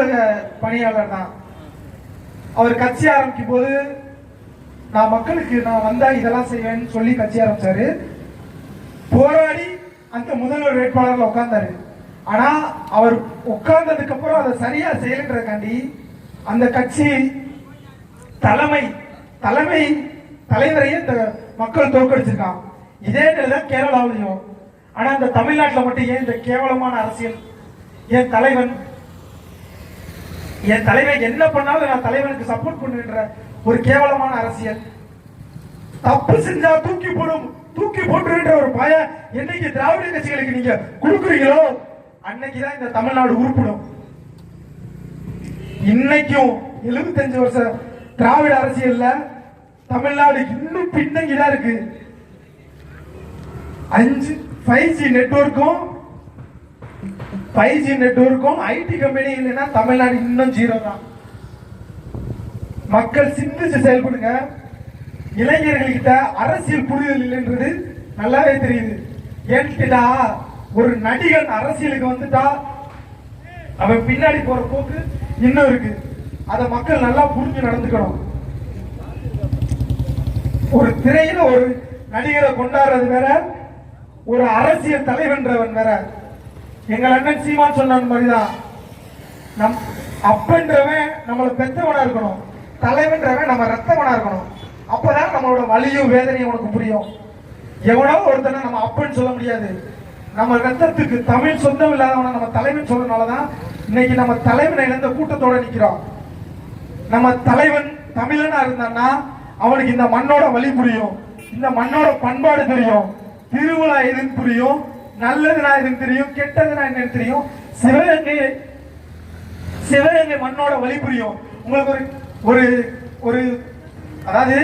அலுவலக பணியாளர் தான். அவர் கட்சி ஆரம்பிக்கும் போது நான் மக்களுக்கு நான் வந்தா இதெல்லாம் செய்வேன்னு சொல்லி கட்சி ஆரம்பிச்சாரு. போராடி அந்த முதல்வர் வேட்பாளர்ல உட்கார்ந்தாரு. ஆனா அவர் உட்கார்ந்ததுக்கு அப்புறம் அதை சரியா செயல்ன்றதுக்காண்டி அந்த கட்சி தலைமை தலைமை தலைவரையே இந்த மக்கள் தோற்கடிச்சிருக்கான். இதே நிலைதான் கேரளாவிலையும். ஆனா இந்த தமிழ்நாட்டில் மட்டும் ஏன் இந்த கேவலமான அரசியல்? ஏன் தலைவன்? என் தலைவன் என்ன பண்ணாலும் நான் தலைவனுக்கு சப்போர்ட் பண்ணுன்ற ஒரு கேவலமான அரசியல். தப்பு செஞ்சா தூக்கி போடும் தூக்கி போட்டுன்ற ஒரு பய என்னைக்கு திராவிட கட்சிகளுக்கு நீங்க கொடுக்குறீங்களோ அன்னைக்குதான் இந்த தமிழ்நாடு உருப்பிடும். இன்னைக்கும் 75 வருஷம் திராவிட அரசியல்ல தமிழ்நாடு இன்னும் பின்னங்கிதான் இருக்கு. அஞ்சு ஃபைவ் ஜி நெட்ஒர்க்கும் ஃபைவ் ஜி நெட்ஒர்க்கும் ஐடி கம்பெனி இல்லைன்னா தமிழ்நாடு இன்னும் ஜீரோ தான். மக்கள் சிந்திச்சு செயல்படுங்க. இளைஞர்கள்கிட்ட அரசியல் புரிதல் இல்லைன்றது நல்லாவே தெரியுது. ஏன்னுட்டா ஒரு நடிகன் அரசியலுக்கு வந்துட்டா அவன் பின்னாடி போற போக்கு இன்னும் இருக்கு. அத மக்கள் நல்லா புரிஞ்சு நடந்துக்கணும். ஒரு திரையில ஒரு நடிகரை கொண்டாடுறது வேற ஒரு அரசியல் தலைவன்றவன் வேற. எங்கள் அண்ணன் சீமான் சொன்ன மாதிரிதான். நம் அப்பன்றவன் நம்மளை பெத்தவனா இருக்கணும். தலைவன்றவன் நம்ம ரத்தவனா இருக்கணும். அப்பதான் நம்மளோட வலியும் வேதனையும் உனக்கு புரியும். எவனோ ஒருத்தனை நம்ம அப்பன்னு சொல்ல முடியாது. நம்ம ரத்தத்துக்கு தமிழ் சொந்தம் இல்லாதவனை நம்ம தலைவன் சொல்றதுனாலதான் இன்னைக்கு நம்ம தலைவனை இழந்த கூட்டத்தோட நிக்கிறோம். நம்ம தலைவன் தமிழனா இருந்தான்னா அவனுக்கு இந்த மண்ணோட வழி புரியும். இந்த மண்ணோட பண்பாடு தெரியும் திருவிழா எதுன்னு புரியும். நல்லதுனா எனக்கு தெரியும் கெட்டதுனா என்னன்னு தெரியும். சிவகங்கை சிவகங்கை மண்ணோட வழி புரியும். உங்களுக்கு ஒரு ஒரு ஒரு அதாவது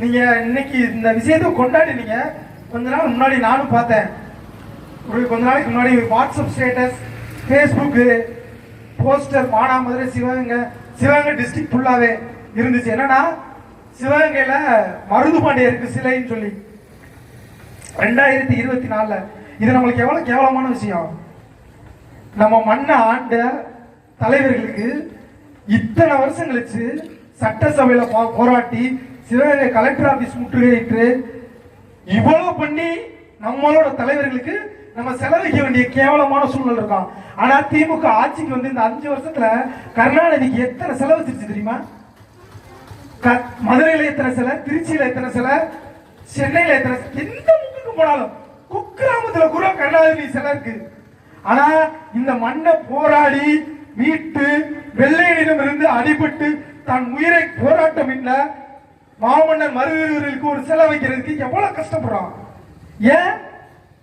நீங்க இன்னைக்கு இந்த விஷயத்தை கொண்டாடினீங்க. கொஞ்ச நாள் முன்னாடி நானும் பார்த்தேன். ஒரு கொஞ்ச நாளைக்கு முன்னாடி WhatsApp status Facebook poster Manamadurai Sivaganga Sivaganga district ஃபுல்லாகவே இருந்துச்சு. என்னன்னா சிவகங்கையில் மருது பாண்டியருக்கு சிலைன்னு சொல்லி. ரெண்டாயிரத்தி இருபத்தி நாலில் இது நம்மளுக்கு எவ்வளவு கேவலமான விஷயம். நம்ம மண்ணை ஆண்ட தலைவர்களுக்கு இத்தனை வருஷம் கழிச்சு சட்டசபையில போ- போராட்டி சிவகங்கை கலெக்டர் ஆபீஸ் முற்றுகையிட்டு இவ்வளவு பண்ணி நம்மளோட தலைவர்களுக்கு நம்ம செலவழிக்க வேண்டிய கேவலமான சூழ்நிலை இருக்கும் ஆனா திமுக ஆட்சிக்கு வந்து இந்த அஞ்சு வருஷத்துல கருணாநிதிக்கு எத்தனை செலவழிச்சிருச்சு தெரியுமா? க- மதுரையில எத்தனை சிலை திருச்சியில எத்தனை சிலை சென்னையில எத்தனை எந்த முக்குக்கு போனாலும் குக்கிராமத்துல கூட கருணாநிதி சிலை இருக்கு. ஆனா இந்த மண்ணை போராடி மீட்டு வெள்ளையனிடம் இருந்து அடிபட்டு தன் உயிரை போராட்டம் என்ன மாமன்னர் மருவீரர்களுக்கு ஒரு சிலை வைக்கிறதுக்கு எவ்வளவு கஷ்டப்படுறான்? ஏன்?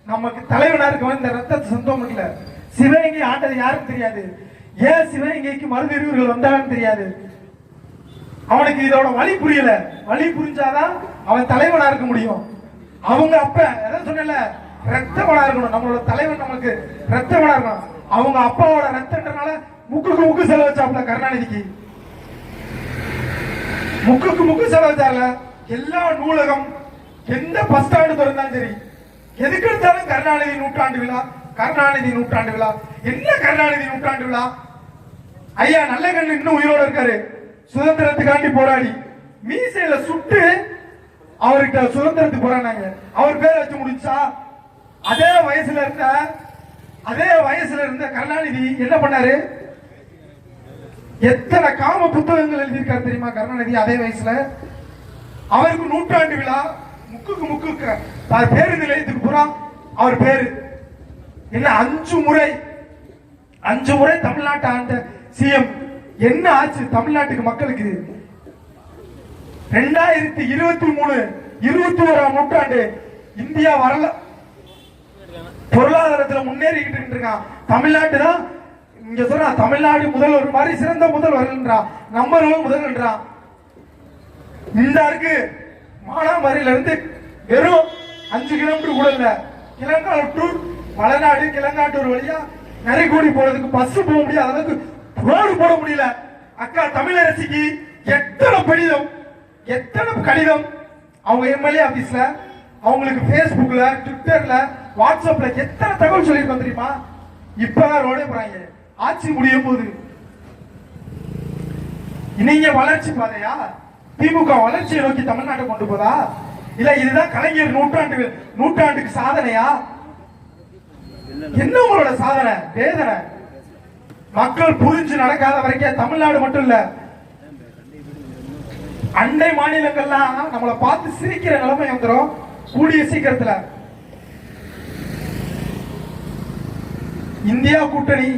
நமக்கு தலைவனா இருக்கவன் இந்த ரத்தத்தை சொந்தம் இல்ல சிவகங்கை ஆண்டது யாருக்கும் தெரியாது. ஏன் சிவகங்கைக்கு மருதவர்கள் வந்தாங்கன்னு தெரியாது? அவனுக்கு இதோட வழி புரியல. வழி புரிஞ்சாதான் அவன் தலைவனா இருக்க முடியும். அவங்க அப்ப எதாவது சொன்னல ரத்தவனா இருக்கணும். நம்மளோட தலைவன் நமக்கு ரத்தவனா இருக்கணும். அவங்க அப்பாவோட ரத்தன்றனால முக்குக்கு முக்கு செலவு வச்சாப்ல கருணாநிதிக்கு. முக்குக்கு முக்கு செலவு வச்சார்ல எல்லா நூலகம் எந்த பஸ் ஸ்டாண்டு திறந்தாலும் சரி எதுக்கு எடுத்தாலும் கருணாநிதி நூற்றாண்டு விழா கருணாநிதி நூற்றாண்டு விழா. என்ன கருணாநிதி நூற்றாண்டு விழா? ஐயா நல்ல கண்ணு இன்னும் உயிரோட இருக்காரு. சுதந்திரத்துக்காண்டி போராடி மீசையில சுட்டு அவர்கிட்ட சுதந்திரத்துக்கு போராடினாங்க அவர் பேர் வச்சு முடிச்சா அதே வயசுல இருந்த அதே வயசுல இருந்த கருணாநிதி என்ன பண்ணாரு? எத்தனை காம புத்தகங்கள் எழுதியிருக்காரு தெரியுமா கருணாநிதி அதே வயசுல? அவருக்கு நூற்றாண்டு விழா முக்குக்கு முக்குக்கு. அவர் பேருந்து நிலையத்துக்கு பூரா அவர் பேரு. என்ன அஞ்சு முறை அஞ்சு முறை தமிழ்நாட்டை ஆண்ட சிஎம் என்ன ஆச்சு தமிழ்நாட்டுக்கு மக்களுக்கு? ரெண்டாயிரத்தி இருபத்தி மூணு இருபத்தி ஓராம் நூற்றாண்டு இந்தியா வரல. பொருளாதாரத்துல முன்னேறிக்கிட்டு இருக்கான் தமிழ்நாட்டு தான் இங்க சொல்றா தமிழ்நாடு முதல்வர் மாதிரி சிறந்த முதல்வர்ன்றான் நம்பர் ஒன் முதல்வர்ன்றான் இந்த இருக்கு மானாமரியில இருந்து வெறும் அஞ்சு கிலோமீட்டர் கூட இல்ல கிளங்காட்டூர் மலைநாடு கிளங்காட்டூர் வழியா நரிக்கூடி போறதுக்கு பஸ் போக முடியாது அளவுக்கு ரோடு போட முடியல. அக்கா தமிழரசிக்கு எத்தனை கடிதம் எத்தனை கடிதம் அவங்க எம்எல்ஏ ஆபீஸ்ல அவங்களுக்கு Facebookல ட்விட்டர்ல வாட்ஸ்அப்ல எத்தனை தகவல் சொல்லியிருக்கோம் தெரியுமா? இப்பதான் ரோடே போறாங்க. ஆட்சி முடிய போது. நீங்க வளர்ச்சி பாதையா? திமுக வளர்ச்சியை நோக்கி தமிழ்நாட்டை கொண்டு போதா? இல்ல இதுதான் கலைஞர் நூற்றாண்டு நூற்றாண்டுக்கு சாதனையா? என்ன உங்களோட சாதனை? வேதனை. மக்கள் புரிஞ்சு நடக்காத வரைக்கும் தமிழ்நாடு மட்டும் இல்ல அண்டை மாநிலங்கள்லாம் நம்மளை பார்த்து சிரிக்கிற நிலைமை வந்துடும் கூடிய சீக்கிரத்துல. இந்தியா கூட்டணி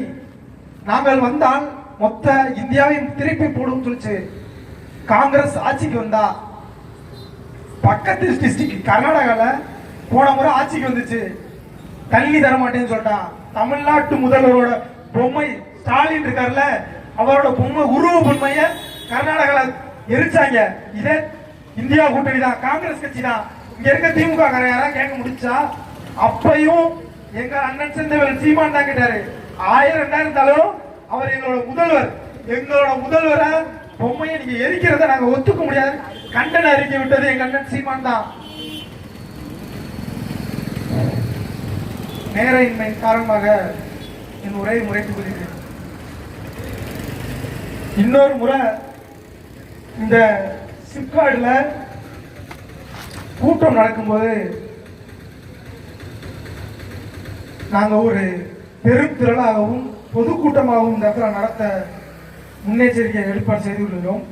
நாங்கள் வந்தால் மொத்த இந்தியாவையும் திருப்பி போடும் சொல்லிச்சு. காங்கிரஸ் ஆட்சிக்கு வந்தா. பக்கத்து டிஸ்ட்ரிக்ட் கர்நாடகாவில் போன முறை ஆட்சிக்கு வந்துச்சு. தண்ணி தர மாட்டேன்னு சொல்லிட்டான் தமிழ்நாட்டு முதல்வரோட பொம்மை ஸ்டாலின் இருக்கார்ல அவரோட பொம்மை உருவ பொம்மைய கர்நாடகாவில் எரிச்சாங்க. இதே இந்தியா கூட்டணி தான் காங்கிரஸ் கட்சி தான் இங்க இருக்க திமுக யாராவது கேட்க முடிச்சா அப்பையும் எங்க அண்ணன் செந்தவன் சீமான் தான் கேட்டாரு. ஆயிரம் ரெண்டாயிரம் இருந்தாலும் அவர் எங்களோட முதல்வர். எங்களோட முதல்வரை பொம்மையை நீங்க எரிக்கிறத நாங்க ஒத்துக்க முடியாது. கண்டன அறிக்கை விட்டது எங்க அண்ணன் சீமான் தான். நேர இன்மை காரணமாக என் உரையை முறைத்துக் கொள்கிறேன். இன்னொரு முறை இந்த சிப்காடில் கூட்டம் நடக்கும்போது நாங்கள் ஒரு பெருத்திரளாகவும் பொதுக்கூட்டமாகவும் இந்த இடத்துல நடத்த முன்னெச்சரிக்கை ஏற்பாடு செய்துள்ளோம்.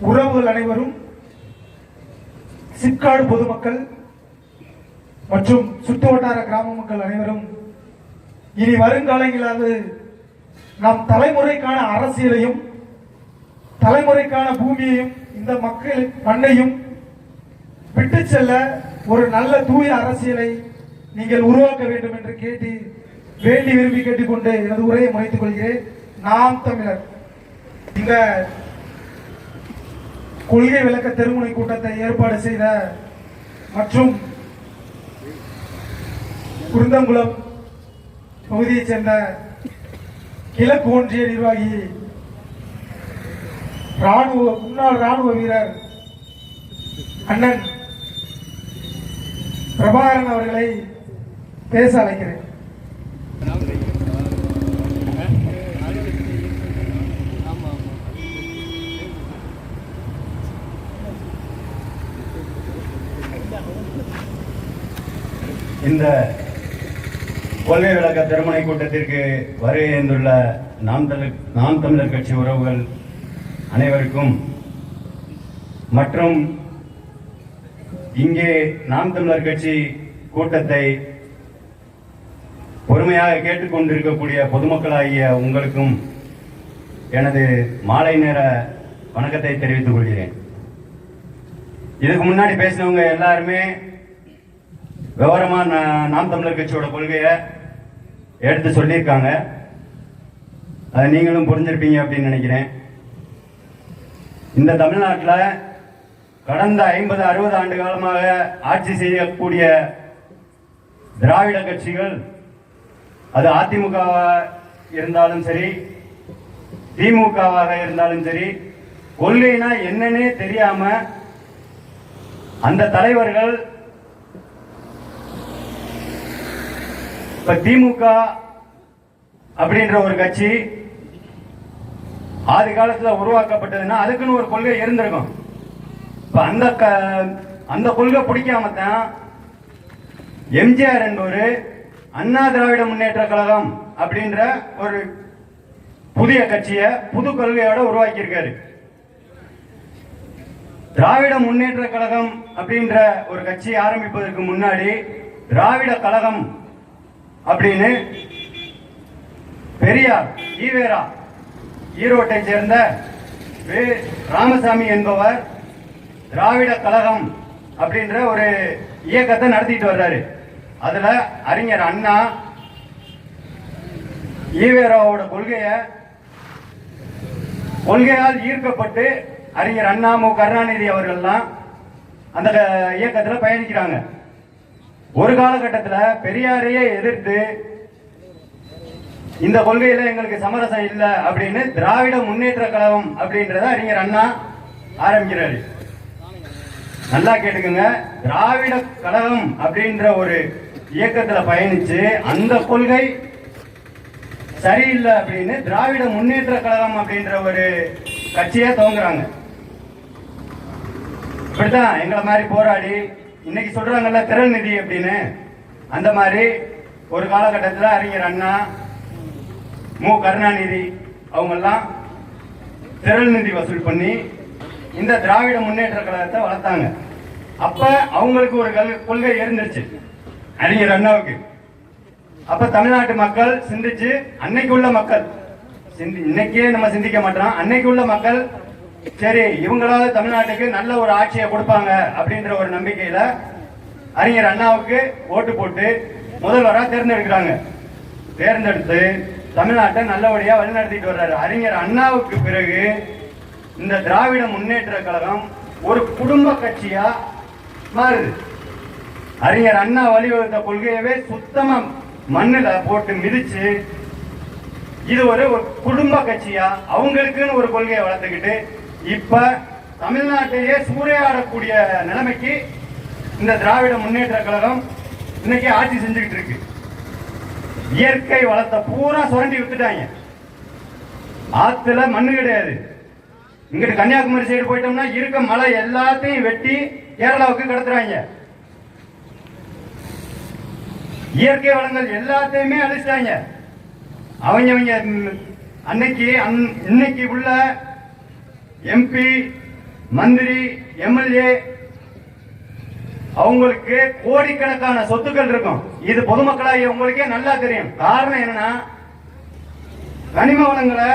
உறவுகள் அனைவரும் சிப்காடு பொதுமக்கள் மற்றும் சுற்று வட்டார கிராம மக்கள் அனைவரும் இனி வருங்காலங்களாவது நம் தலைமுறைக்கான அரசியலையும் தலைமுறைக்கான பூமியையும் இந்த மக்கள் மண்ணையும் விட்டு செல்ல ஒரு நல்ல தூய அரசியலை நீங்கள் உருவாக்க வேண்டும் என்று கேட்டு வேண்டி விரும்பி கேட்டுக்கொண்டு எனது உரையை முனைத்துக் கொள்கிறேன். நாம் தமிழர். இந்த கொள்கை விளக்க தெருமுனை கூட்டத்தை ஏற்பாடு செய்த மற்றும் குருந்தங்குளம் பகுதியைச் சேர்ந்த கிழக்கு ஒன்றிய நிர்வாகி ராணுவ முன்னாள் ராணுவ வீரர் அண்ணன் பிரபாகரன் அவர்களை பேச அழைக்கிறேன். இந்த கொள்கை விளக்க திருமண கூட்டத்திற்கு வருகை நாம் தமிழர் நாம் தமிழர் கட்சி உறவுகள் அனைவருக்கும். மற்றும் இங்கே நாம் தமிழர் கட்சி கூட்டத்தை பொறுமையாக கேட்டுக்கொண்டிருக்கக்கூடிய பொதுமக்களாகிய உங்களுக்கும் எனது மாலை நேர வணக்கத்தை தெரிவித்துக் கொள்கிறேன். இதுக்கு முன்னாடி பேசினவங்க எல்லாருமே விவரமா நாம் தமிழர் கட்சியோட கொள்கையை எடுத்து சொல்லியிருக்காங்க. அதை நீங்களும் புரிஞ்சிருப்பீங்க அப்படின்னு நினைக்கிறேன். இந்த தமிழ்நாட்டில் கடந்த ஐம்பது அறுபது ஆண்டு காலமாக ஆட்சி செய்யக்கூடிய திராவிட கட்சிகள் அது அதிமுகவாக இருந்தாலும் சரி திமுகவாக இருந்தாலும் சரி கொள்கைனா என்னன்னே தெரியாம அந்த தலைவர்கள் இப்ப திமுக அப்படின்ற ஒரு கட்சி ஆதி காலத்துல உருவாக்கப்பட்டதுன்னா அதுக்குன்னு ஒரு கொள்கை இருந்திருக்கும். இப்ப அந்த க- அந்த கொள்கை பிடிக்காம தான் எம்ஜிஆர் என்பவர் அண்ணா திராவிட முன்னேற்ற கழகம் அப்படின்ற ஒரு புதிய கட்சியை புது கொள்கையோட உருவாக்கி இருக்காரு திராவிட முன்னேற்ற கழகம் அப்படின்ற ஒரு கட்சி ஆரம்பிப்பதற்கு முன்னாடி திராவிட கழகம் அப்படின்னு பெரியார் ஈவேரா ஈரோட்டை சேர்ந்த வே. ராமசாமி என்பவர் திராவிட கழகம் அப்படின்ற ஒரு இயக்கத்தை நடத்திட்டு வர்றாரு. அதுல அறிஞர் அண்ணா ஈவேராவோட கொள்கைய கொள்கையால் ஈர்க்கப்பட்டு அறிஞர் அண்ணா மு. கருணாநிதி அவர்கள்லாம் அந்த இயக்கத்தில் பயணிக்கிறாங்க. ஒரு காலகட்டத்தில் பெரியாரையே எதிர்த்து இந்த கொள்கையில எங்களுக்கு சமரசம் இல்லை அப்படின்னு திராவிட முன்னேற்ற கழகம் அப்படின்றத அறிஞர் அண்ணா ஆரம்பிக்கிறாரு. நல்லா கேட்டுக்கோங்க. திராவிட கழகம் அப்படின்ற ஒரு இயக்கத்துல பயணிச்சு அந்த கொள்கை சரியில்லை அப்படின்னு திராவிட முன்னேற்ற கழகம் அப்படின்ற ஒரு கட்சியை துவங்குறாங்க. இப்படித்தான் எங்களை மாதிரி போராடி இன்னைக்கு சொல்றாங்கல்ல திறன் நிதி அப்படின்னு. அந்த மாதிரி ஒரு காலகட்டத்தில் அறிஞர் அண்ணா மு. கருணாநிதி அவங்கெல்லாம் திரள் நிதி வசூல் பண்ணி இந்த திராவிட முன்னேற்ற கழகத்தை வளர்த்தாங்க. அப்ப அவங்களுக்கு ஒரு கல்- கொள்கை இருந்துச்சு அறிஞர் அண்ணாவுக்கு. அப்ப தமிழ்நாட்டு மக்கள் சிந்திச்சு அன்னைக்கு உள்ள மக்கள் சிந்தி இன்னைக்கே நம்ம சிந்திக்க மாட்டோம். அன்னைக்கு உள்ள மக்கள் சரி இவங்களாவது தமிழ்நாட்டுக்கு நல்ல ஒரு ஆட்சியை கொடுப்பாங்க அப்படின்ற ஒரு நம்பிக்கையில அறிஞர் அண்ணாவுக்கு ஓட்டு போட்டு முதல்வராக தேர்ந்தெடுக்கிறாங்க. தேர்ந்தெடுத்து தமிழ்நாட்டை நல்லபடியாக வழிநடத்திட்டு வர்றாரு. அறிஞர் அண்ணாவுக்கு பிறகு இந்த திராவிட முன்னேற்ற கழகம் ஒரு குடும்ப கட்சியா மாறுது. அறிஞர் அண்ணா வழிவகுத்த கொள்கையவே சுத்தமா மண்ணில் போட்டு மிதிச்சு இது ஒரு ஒரு குடும்ப கட்சியா? அவங்களுக்குன்னு ஒரு கொள்கையை வளர்த்துக்கிட்டு இப்ப தமிழ்நாட்டிலேயே சூறையாடக்கூடிய நிலைமைக்கு இந்த திராவிட முன்னேற்ற கழகம் இன்னைக்கு ஆட்சி செஞ்சுக்கிட்டு இருக்கு. இயற்கை வளத்தை பூரா சுரண்டி வித்துட்டாங்க ஆத்துல மண்ணு கிடையாது. இங்கிட்டு கன்னியாகுமரி சைடு போயிட்டோம்னா இருக்க மலை எல்லாத்தையும் வெட்டி கேரளாவுக்கு கடத்துறாங்க. இயற்கை வளங்கள் எல்லாத்தையுமே அழிச்சிட்டாங்க. அவங்க அவங்க அன்னைக்கு இன்னைக்கு உள்ள எம்பி மந்திரி எம்எல்ஏ அவங்களுக்கு கோடிக்கணக்கான சொத்துக்கள் இருக்கும். இது பொதுமக்களாகிய உங்களுக்கே நல்லா தெரியும். காரணம் என்னன்னா கனிம வளங்களை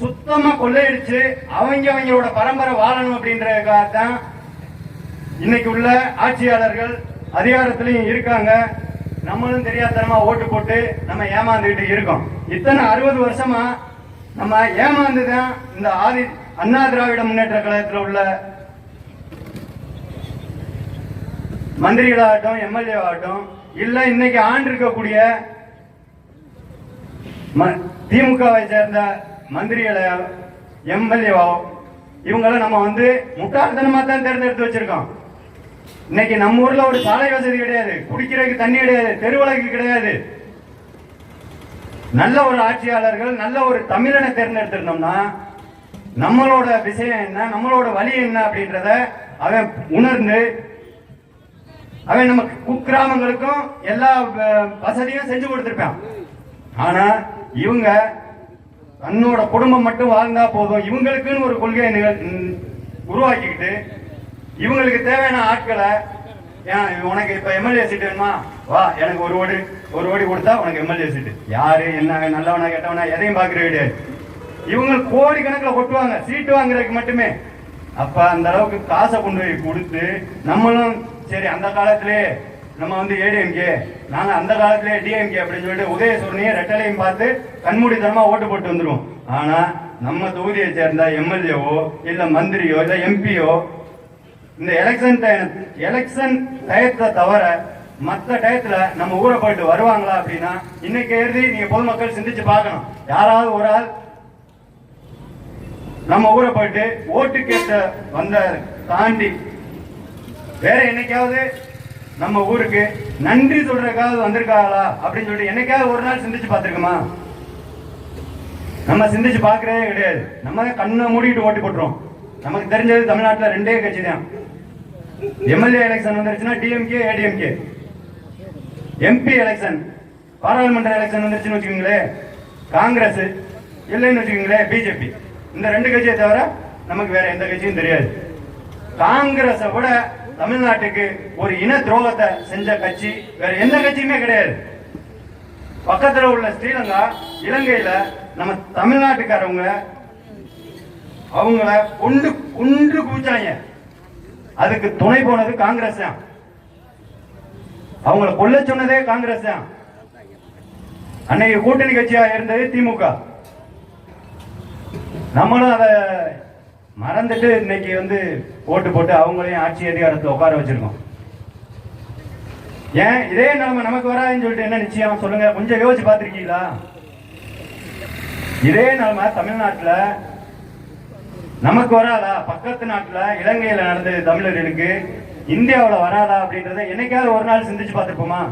சுத்தமா கொள்ளையடிச்சு அவங்க அவங்களோட பரம்பரை வாழணும் அப்படின்றதுக்காக தான் இன்னைக்கு உள்ள ஆட்சியாளர்கள் அதிகாரத்திலையும் இருக்காங்க. நம்மளும் தெரியாதனமா ஓட்டு போட்டு நம்ம ஏமாந்துகிட்டு இருக்கோம். இத்தனை அறுபது வருஷமா நம்ம ஏமாந்துதான் இந்த ஆதி அண்ணா திராவிட முன்னேற்ற கழகத்தில் உள்ள மந்திரிகளாகட்டும் எம்எல்ஏ ஆகட்டும் இல்ல இன்னைக்கு ஆண்டு இருக்கக்கூடிய ம- திமுகவை சேர்ந்த மந்திரிகளை எம்எல்ஏவோ இவங்கள நம்ம வந்து முட்டாள்தனமா தான் தேர்ந்தெடுத்து வச்சிருக்கோம். இன்னைக்கு நம்ம ஊர்ல ஒரு சாலை வசதி கிடையாது. குடிக்கிறதுக்கு தண்ணி கிடையாது. தெருவிளக்கு கிடையாது. நல்ல ஒரு ஆட்சியாளர்கள் நல்ல ஒரு தமிழனை தேர்ந்தெடுத்திருந்தோம்னா நம்மளோட விஷயம் என்ன நம்மளோட வழி என்ன அப்படின்றத அவன் உணர்ந்து அவன் நம்ம குக்கிராமங்களுக்கும் எல்லா வசதியும் செஞ்சு கொடுத்துருப்பான். ஆனா இவங்க தன்னோட குடும்பம் மட்டும் வாழ்ந்தா போதும். இவங்களுக்குன்னு ஒரு கொள்கையை நிகழ்- உருவாக்கிக்கிட்டு இவங்களுக்கு தேவையான ஆட்களை ஏன் உனக்கு இப்ப எம்எல்ஏ சீட் வேணுமா? வா எனக்கு ஒரு ஓடி ஒரு ஓடி கொடுத்தா உனக்கு எம்எல்ஏ சீட் யாரு என்ன நல்லவனா கெட்டவனா எதையும் பாக்குற கிடையாது. இவங்க கோடி கணக்குல கொட்டுவாங்க. சீட்டு வாங்குறதுக்கு மட்டுமே. அப்ப அந்த அளவுக்கு காசை கொண்டு போய் கொடுத்து நம்மளும் சரி அந்த காலத்திலே நம்ம வந்து ஏடிஎம்கே நாங்க அந்த காலத்திலே டிஎம்கே அப்படின்னு சொல்லிட்டு உதயசூரனையும் ரெட்டலையும் பார்த்து கண்மூடித்தனமா ஓட்டு போட்டு வந்துருவோம். ஆனா நம்ம தொகுதியை சேர்ந்த எம்எல்ஏவோ இல்ல மந்திரியோ இல்ல எம்பியோ இந்த எலெக்ஷன் எலெக்ஷன் டயத்தை தவிர மற்ற டயத்துல நம்ம ஊரை போயிட்டு வருவாங்களா அப்படின்னா இன்னைக்கு எழுதி நீங்க பொதுமக்கள் சிந்திச்சு பார்க்கணும். யாராவது ஒரு ஆள் நம்ம ஊரை போயிட்டு ஓட்டு கேட்ட வந்த தாண்டி வேற என்னைக்காவது நம்ம ஊருக்கு நன்றி சொல்றதுக்காவது வந்திருக்காளா அப்படின்னு சொல்லிட்டு என்னைக்காவது ஒரு நாள் சிந்திச்சு பார்த்திருக்கோமா? நம்ம சிந்திச்சு பார்க்கறதே கிடையாது. நம்ம தான் கண்ணை மூடிட்டு ஓட்டு போட்டுரும் நமக்கு தெரிஞ்சது தமிழ்நாட்டில் ரெண்டே கட்சி தான். எம்எல்ஏ எலெக்ஷன் வந்துருச்சுன்னா டிஎம்கே ஏடிஎம்கே எம்பி எலெக்ஷன் பாராளுமன்ற எலெக்ஷன் வந்துருச்சுன்னு வச்சுக்கோங்களேன் காங்கிரஸ் இல்லைன்னு வச்சுக்கோங்களேன் பிஜேபி இந்த ரெண்டு கட்சியை தவிர நமக்கு வேற எந்த கட்சியும் தெரியாது. காங்கிரஸை விட தமிழ்நாட்டுக்கு ஒரு இன துரோகத்தை செஞ்ச கட்சி வேற எந்த கட்சியுமே கிடையாது. பக்கத்துல உள்ள ஸ்ரீலங்கா இலங்கையில நம்ம தமிழ்நாட்டுக்காரவங்க அவங்கள கொண்டு கொண்டு குவிச்சாங்க. அதுக்கு துணை போனது காங்கிரஸ் தான். அவங்கள கொல்ல சொன்னதே காங்கிரஸ் தான். அன்னைக்கு கூட்டணி கட்சியா இருந்தது திமுக. நம்மளும் அதை மறந்துட்டு இன்னைக்கு வந்து ஓட்டு போட்டு அவங்களையும் ஆட்சி அதிகாரத்தை உட்கார வச்சிருக்கோம். ஏன்? இதே நிலைமை நமக்கு வராதுன்னு சொல்லிட்டு என்ன நிச்சயம்? சொல்லுங்க. கொஞ்சம் யோசிச்சு பார்த்துருக்கீங்களா? இதே நிலைமை தமிழ்நாட்டில் நமக்கு வராதா? பக்கத்து நாட்டில் இலங்கையில் நடந்தது தமிழர்களுக்கு இந்தியாவில் வராதா அப்படின்றத என்னைக்காவது ஒரு நாள் சிந்திச்சு பார்த்துருப்போமா?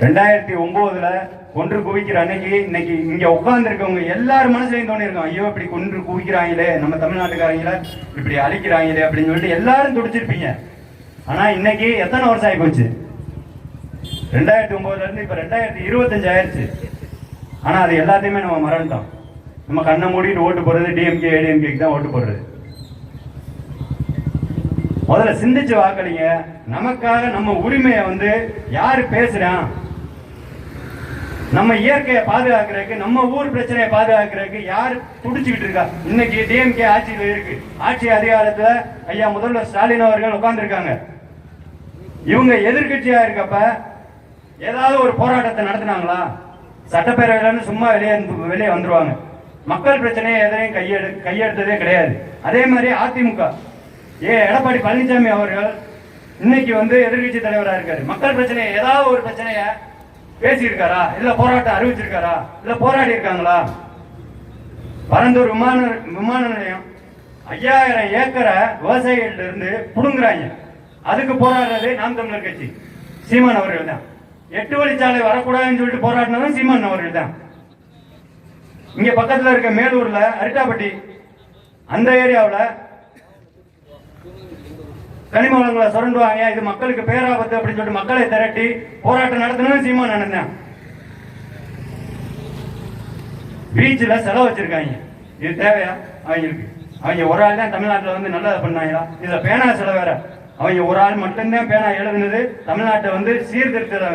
ரெண்டாயிரத்தி ஒன்பதுல கொன்று குவிக்கிற அன்னைக்கு இன்னைக்கு இங்க உட்கார்ந்து இருக்கவங்க எல்லாரும் மனசுலையும் தோணி இருக்கும் ஐயோ இப்படி கொன்று குவிக்கிறாங்களே நம்ம தமிழ்நாட்டுக்காரங்கள இப்படி அழிக்கிறாங்களே அப்படின்னு சொல்லிட்டு எல்லாரும் துடிச்சிருப்பீங்க. ஆனா இன்னைக்கு எத்தனை வருஷம் ஆகி போச்சு ரெண்டாயிரத்தி ஒன்பதுல இருந்து இப்ப ரெண்டாயிரத்தி இருபத்தஞ்சு ஆயிடுச்சு. ஆனா அது எல்லாத்தையுமே நம்ம மறந்துட்டோம். நம்ம கண்ணை மூடிட்டு ஓட்டு போடுறது டிஎம்கே ஏடிஎம்கேக்கு தான் ஓட்டு போடுறது. முதல்ல சிந்திச்சு வாக்களிங்க. நமக்காக நம்ம உரிமையை வந்து யாரு பேசுறான்? நம்ம இயற்கையை பாதுகாக்கிறதுக்கு நம்ம ஊர் பிரச்சனையை பாதுகாக்கிறதுக்கு யார் துடிச்சுக்கிட்டு இருக்கா? இன்னைக்கு டிஎம்கே ஆட்சியில் இருக்கு. ஆட்சி அதிகாரத்துல ஐயா முதல்வர் ஸ்டாலின் அவர்கள் உட்கார்ந்துருக்காங்க. இவங்க எதிர்கட்சியா இருக்கப்ப ஏதாவது ஒரு போராட்டத்தை நடத்தினாங்களா? சட்டப்பேரவையில சும்மா வெளியே வெளியே வந்துருவாங்க. மக்கள் பிரச்சனையை எதையும் கையெடு கையெடுத்ததே கிடையாது. அதே மாதிரி அதிமுக. ஏ. எடப்பாடி பழனிசாமி அவர்கள் இன்னைக்கு வந்து எதிர்க்கட்சி தலைவராக இருக்காரு. மக்கள் பிரச்சனையை ஏதாவது ஒரு பிரச்சனையை பேசியிருக்காரா? இல்ல போராட்டம் அறிவிச்சிருக்காரா? இல்ல போராடி இருக்காங்களா? பரந்தூர் விமான விமான நிலையம் ஐயாயிரம் ஏக்கரை விவசாயிகள்ட்ட இருந்து புடுங்குறாங்க. அதுக்கு போராடுறது நாம் தமிழர் கட்சி. சீமான் அவர்கள் தான். எட்டு வழிச்சாலை வரக்கூடாதுன்னு சொல்லிட்டு போராடினதும் சீமான் அவர்கள் தான். இங்க பக்கத்துல இருக்க மேலூர்ல அரிட்டாப்பட்டி அந்த ஏரியாவில் கனிம வளங்களை சுரண்டுவாங்க. இது மக்களுக்கு பேராபத்து அப்படின்னு சொல்லிட்டு மக்களை திரட்டி போராட்டம் நடத்தணும்னு சீமா நினைந்தேன் பீச்சில் செலவு வச்சிருக்காங்க. இது தேவையா? அவங்களுக்கு அவங்க ஒரு ஆள் தான் தமிழ்நாட்டில் வந்து நல்லதை பண்ணாங்களா? இதில் பேனா செலவு வேற. அவங்க ஒரு ஆள் மட்டும்தான் பேனா எழுதுனது. தமிழ்நாட்டை வந்து சீர்திருத்த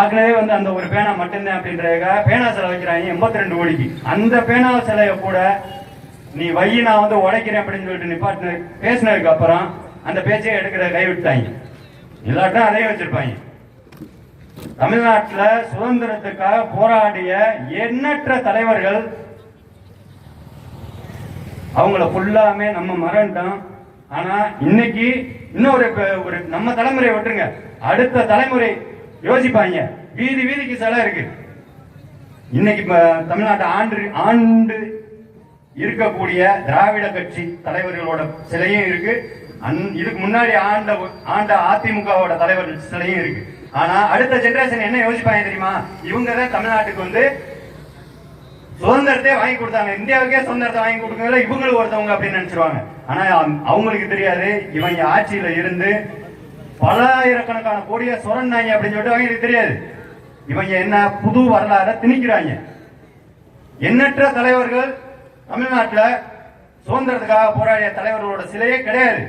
ஆக்குனதே வந்து அந்த ஒரு பேனா மட்டும்தான் அப்படின்றதுக்காக பேனா செலவு வைக்கிறாங்க எண்பத்தி ரெண்டு கோடிக்கு. அந்த பேனா செலவை கூட நீ வை நான் வந்து உடைக்கிறேன் அப்படின்னு சொல்லிட்டு நிப்பாட்டு பேசினதுக்கு அப்புறம் அந்த பேச்சையே எடுக்கிற கைவிட்டாங்க இல்லாட்டா அதையும் வச்சிருப்பாங்க. தமிழ்நாட்டில் சுதந்திரத்துக்காக போராடிய எண்ணற்ற தலைவர்கள் அவங்கள ஃபுல்லாமே நம்ம மறந்துட்டோம். ஆனா இன்னைக்கு இன்னொரு ஒரு நம்ம தலைமுறை விட்டுருங்க. அடுத்த தலைமுறை யோசிப்பாங்க. வீதி வீதிக்கு சிலை இருக்கு. இன்னைக்கு தமிழ்நாட்டு ஆண்டு ஆண்டு இருக்கக்கூடிய திராவிட கட்சி தலைவர்களோட சிலையும் இருக்கு. இதுக்கு முன்னாடி ஆண்ட ஆண்ட அதிமுகவோட தலைவர் சிலையும் இருக்கு. ஆனா அடுத்த ஜெனரேஷன் என்ன யோசிப்பாங்க தெரியுமா? இவங்க தான் தமிழ்நாட்டுக்கு வந்து சுதந்திரத்தை வாங்கி கொடுத்தாங்க. இந்தியாவுக்கே சுதந்திரத்தை வாங்கி கொடுக்கல இவங்களும் ஒருத்தவங்க அப்படின்னு நினைச்சிருவாங்க. ஆனா அவங்களுக்கு தெரியாது. இவங்க ஆட்சியில இருந்து பலாயிரக்கணக்கான கோடியை சுரண்டாங்க அப்படின்னு சொல்லிட்டு அவங்களுக்கு தெரியாது. இவங்க என்ன புது வரலாற திணிக்கிறாங்க. எண்ணற்ற தலைவர்கள் தமிழ்நாட்டில் சுதந்திரத்துக்காக போராடிய தலைவர்களோட சிலையே கிடையாது.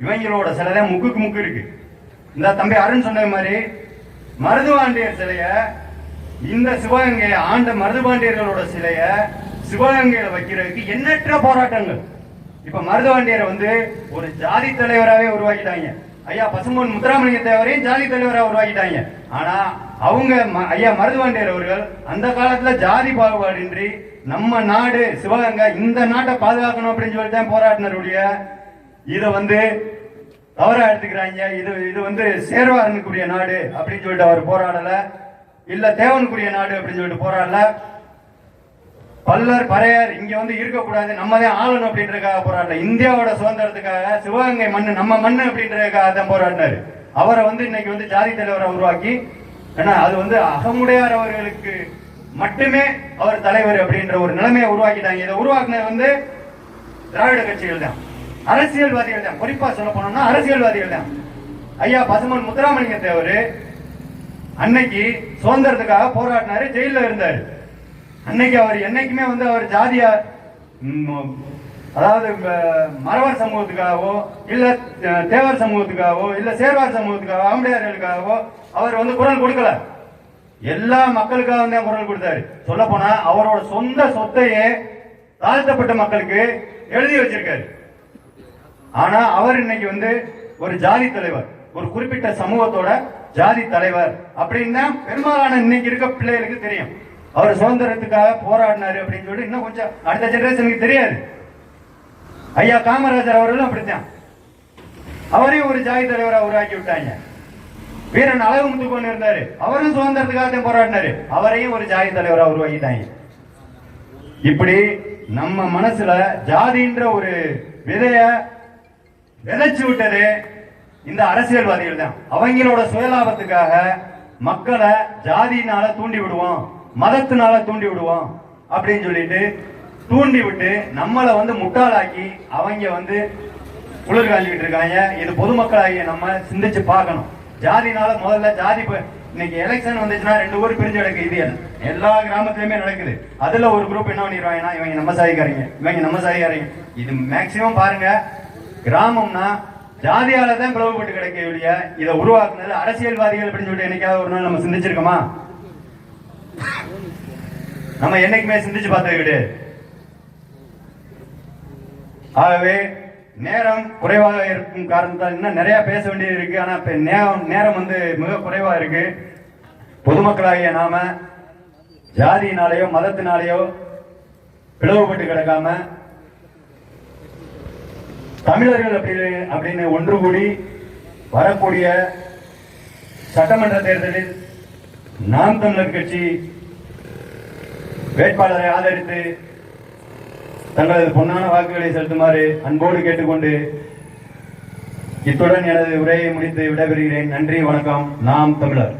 இவங்களோட சிலை தான் முக்குக்கு முக்கு இருக்கு. இந்த தம்பி அருண் சொன்ன மாதிரி மருதுபாண்டியர் சிலைய இந்த சிவகங்கை ஆண்ட மருதுபாண்டியர்களோட சிலைய சிவகங்கையில வைக்கிறதுக்கு எண்ணற்ற போராட்டங்கள். இப்ப மருதுபாண்டியரை வந்து ஒரு ஜாதி தலைவராகவே உருவாக்கிட்டாங்க. ஐயா பசும்பொன் முத்துராமலிங்க தேவரையும் ஜாதி தலைவராக உருவாக்கிட்டாங்க. ஆனா அவங்க ம- ஐயா மருதுவாண்டியர் அவர்கள் அந்த காலத்துல ஜாதி பாகுபாடின்றி நம்ம நாடு சிவகங்கை இந்த நாட்டை பாதுகாக்கணும் அப்படின்னு சொல்லிட்டு தான் போராடினருடைய இதை வந்து தவறா எடுத்துக்கிறாங்க. இது இது வந்து சேர்வாரனுக்குரிய நாடு அப்படின்னு சொல்லிட்டு அவர் போராடல. இல்ல தேவனுக்குரிய நாடு அப்படின்னு சொல்லிட்டு போராடல. பல்லர் பறையர் இங்க வந்து இருக்கக்கூடாது. நம்ம தான் ஆளணும் அப்படின்றதுக்காக போராடல. இந்தியாவோட சுதந்திரத்துக்காக சிவகங்கை மண்ணு நம்ம மண்ணு அப்படின்றதுக்காக தான் போராடினாரு. அவரை வந்து இன்னைக்கு வந்து ஜாதி தலைவரை உருவாக்கி ஏன்னா அது வந்து அகமுடையார் அவர்களுக்கு மட்டுமே அவர் தலைவர் அப்படின்ற ஒரு நிலைமையை உருவாக்கிட்டாங்க. இதை உருவாக்குனது வந்து திராவிட கட்சிகள் தான். அரசியல்வாதிகள் தான் குறிப்பா சொல்ல போனோம்னா அரசியல்வாதிகள் தான் ஐயா பசுமன் முத்துராமலிங்க தேவர் அன்னைக்கு சுதந்திரத்துக்காக போராடினாரு ஜெயில இருந்தார். அன்னைக்கு அவர் என்னைக்குமே வந்து அவர் ஜாதியா அதாவது மரவர் சமூகத்துக்காகவோ இல்ல தேவர் சமூகத்துக்காகவோ இல்ல சேர்வார் சமூகத்துக்காகவோ ஆம்படையார்களுக்காகவோ அவர் வந்து குரல் கொடுக்கல. எல்லா மக்களுக்காக தான் குரல் கொடுத்தாரு. சொல்ல போனா அவரோட சொந்த சொத்தையே தாழ்த்தப்பட்ட மக்களுக்கு எழுதி வச்சிருக்காரு. ஆனா அவர் இன்னைக்கு வந்து ஒரு ஜாதி தலைவர் ஒரு குறிப்பிட்ட சமூகத்தோட ஜாதி தலைவர் அப்படின்னு தான் பெரும்பாலான இன்னைக்கு இருக்க பிள்ளைகளுக்கு தெரியும். அவர் சுதந்திரத்துக்காக போராடினாரு அப்படின்னு சொல்லி இன்னும் கொஞ்சம் அடுத்த ஜெனரேஷனுக்கு தெரியாது. ஐயா காமராஜர் அவர்களும் அப்படித்தான். அவரையும் ஒரு ஜாதி தலைவராக உருவாக்கி விட்டாங்க. வீரன் அழகு முத்துக்கோன் இருந்தாரு. அவரும் சுதந்திரத்துக்காக தான் போராடினாரு. அவரையும் ஒரு ஜாதி தலைவராக உருவாக்கிட்டாங்க. இப்படி நம்ம மனசுல ஜாதின்ற ஒரு விதைய விதைச்சு விட்டது இந்த அரசியல்வாதிகள் தான். அவங்களோட சுயலாபத்துக்காக மக்களை ஜாதியினால தூண்டி விடுவோம் மதத்தினால தூண்டி விடுவோம் அப்படின்னு சொல்லிட்டு தூண்டி விட்டு நம்மளை வந்து முட்டாளாக்கி அவங்க வந்து குளிர் காஞ்சிக்கிட்டு இருக்காங்க. இது பொதுமக்களாகிய நம்ம சிந்திச்சு பார்க்கணும். ஜாதினால முதல்ல ஜாதி இன்னைக்கு எலெக்ஷன் வந்துச்சுன்னா ரெண்டு ஊர் பிரிஞ்சு கிடக்கு. இது எல்லா கிராமத்துலயுமே நடக்குது. அதுல ஒரு குரூப் என்ன பண்ணிடுவாங்கன்னா இவங்க நம்ம சாதிக்காரங்க இவங்க நம்ம சாதிக்காரங்க. இது மேக்சிமம் பாருங்க. கிராமம்னா ஜாதியால தான் பிளவுபட்டு கிடக்க ஒழிய இதை உருவாக்குனது அரசியல்வாதிகள் அப்படின்னு சொல்லிட்டு என்னைக்காவது ஒரு நாள் நம்ம சிந்திச்சிருக்கோமா? நம்ம என்னைக்குமே சிந்திச்சு பார்த்தது கிடையாது ஆகவே நேரம் குறைவாக இருக்கும் காரணத்தால் இன்னும் நிறைய பேச வேண்டியது இருக்கு. ஆனா இப்ப நேரம் நேரம் வந்து மிக குறைவா இருக்கு. பொதுமக்களாகிய நாம ஜாதியினாலேயோ மதத்தினாலேயோ பிளவுபட்டு கிடக்காம தமிழர்கள் அப்படி அப்படின்னு ஒன்று கூடி வரக்கூடிய சட்டமன்ற தேர்தலில் நாம் தமிழர் கட்சி வேட்பாளரை ஆதரித்து தங்களது பொன்னான வாக்குகளை செலுத்துமாறு அன்போடு கேட்டுக்கொண்டு இத்துடன் எனது உரையை முடித்து விடைபெறுகிறேன். நன்றி வணக்கம். நாம் தமிழர்.